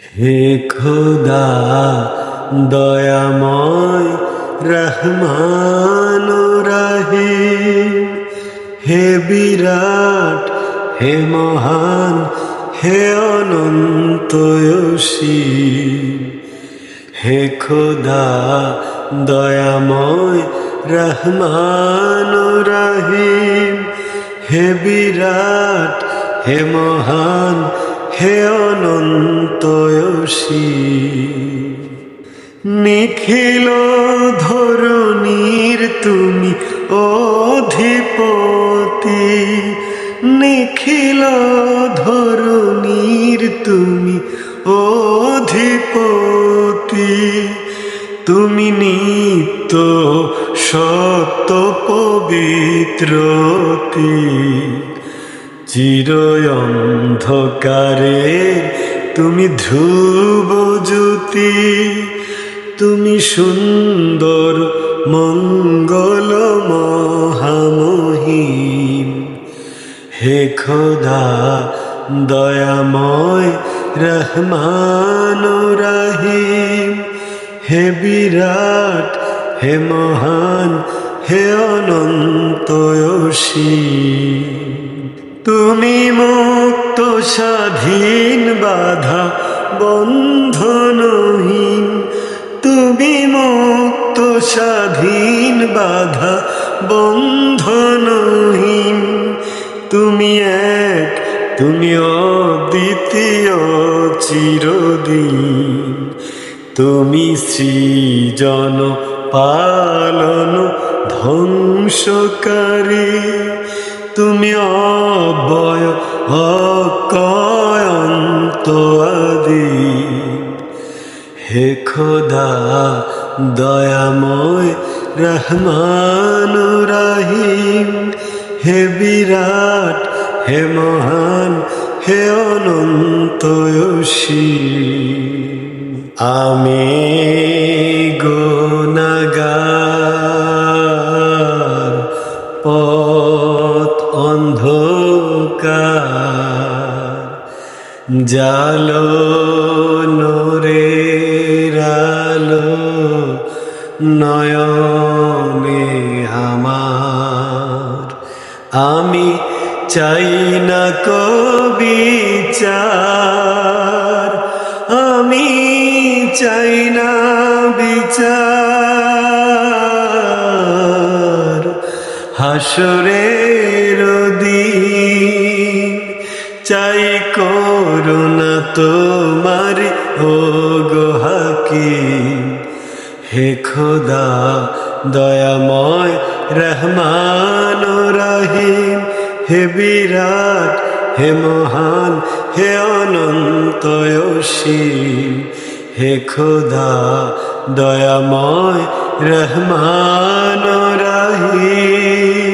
হে খোদা, দয়াময় রহমান রাহিম। হে বিরাট, হে মহান, হে অনন্ত অসীম হে খোদা, দয়াময় রহমান রাহিম। হে বিরাট, হে মহান হে অনন্ত নিখিল ধরণীর তুমি অধিপতি, নিখিল ধরণীর তুমি অধিপতি, তুমি নিত্য সত্য পবিত্রতি চির অন্ধকারে তুমি ধ্রুব জ্যোতি, তুমি সুন্দর মঙ্গল মহামহিম। হে খোদা, দয়াময় রহমান রাহিম। হে বিরাট, হে মহান, হে অনন্ত তুমি মুক্ত স্বাধীন বাধা বন্ধনহীন। তুমি মুক্ত স্বাধীন বাধা বন্ধনহীন। তুমি এক, তুমি অদ্বিতীয় চিরদিন। তুমি সৃজন পালন ধ্বংসকারী। তুমি অবয় আদি হে খোদা, দয়াময় রহমান রাহিম। হে বিরাট, হে মহান, হে অনন্ত আমি গোনাগার পথ জালো নোরে আলো, নয়নে আমার। আমি চাই না কবিচার আমি চাই না বিচার। হাসরের দিন চাই করুণা তোমার ও গো হাকিম। হে খোদা, দয়াময়, রহমান রাহিম। হে বিরাট, হে মহান, হে অনন্ত হে খোদা, দয়াময়, রহমান রাহিম।